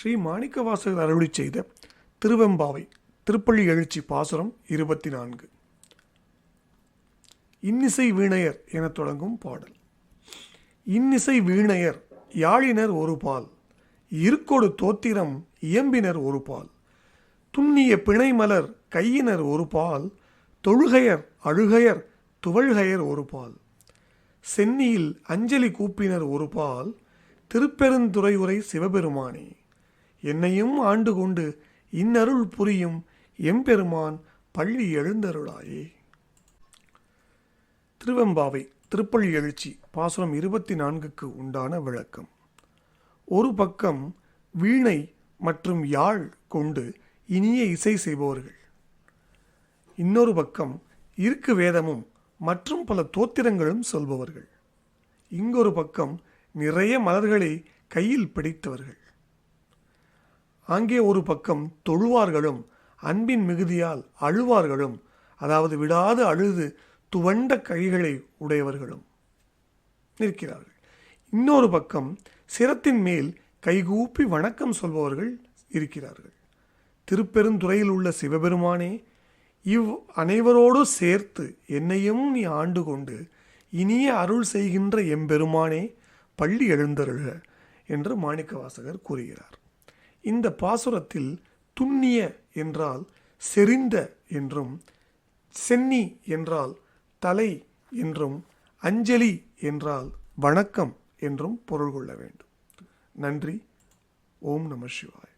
ஸ்ரீ மாணிக்கவாசகர் அருளி செய்த திருவெம்பாவை திருப்பள்ளி எழுச்சி பாசுரம் இருபத்தி நான்கு இன்னிசை வீணையர் எனத் தொடங்கும் பாடல். இன்னிசை வீணையர் யாழினர் ஒரு பால். இருக்கொடு தோத்திரம் இயம்பினர் ஒரு பால். துண்ணிய பிணைமலர் கையினர் ஒரு பால். தொழுகையர் அழுகையர் துவழ்கையர் ஒரு பால். சென்னியில் அஞ்சலி கூப்பினர் ஒரு பால். திருப்பெருந்துறையுரை சிவபெருமானே. என்னையும் ஆண்டு கொண்டு இன்னருள் புரியும் எம்பெருமான் பள்ளி எழுந்தருளாயே. திருவெம்பாவை திருப்பள்ளி எழுச்சி பாசுரம் இருபத்தி நான்குக்கு உண்டான விளக்கம். ஒரு பக்கம் வீணை மற்றும் யாழ் கொண்டு இனிய இசை செய்பவர்கள். இன்னொரு பக்கம் இருக்கு வேதமும் மற்றும் பல தோத்திரங்களும் சொல்பவர்கள். இங்கொரு பக்கம் நிறைய மலர்களை கையில் பிடித்தவர்கள். அங்கே ஒரு பக்கம் தொழுவார்களும் அன்பின் மிகுதியால் அழுவார்களும் அதாவது விடாது அழுது துவண்ட கைகளை உடையவர்களும் நிற்கிறார்கள். இன்னொரு பக்கம் சிரத்தின் மேல் கைகூப்பி வணக்கம் சொல்பவர்கள் இருக்கிறார்கள். திருப்பெருந்துறையில் உள்ள சிவபெருமானே இவ் அனைவரோடு சேர்த்து என்னையும் நீ ஆண்டு கொண்டு இனிய அருள் செய்கின்ற எம்பெருமானே பள்ளி எழுந்தருள்க என்று மாணிக்கவாசகர் கூறுகிறார். இந்த பாசுரத்தில் துண்ணிய என்றால் செறிந்த என்றும் சென்னி என்றால் தலை என்றும் அஞ்சலி என்றால் வணக்கம் என்றும் பொருள் கொள்ள வேண்டும். நன்றி. ஓம் நம சிவாய்.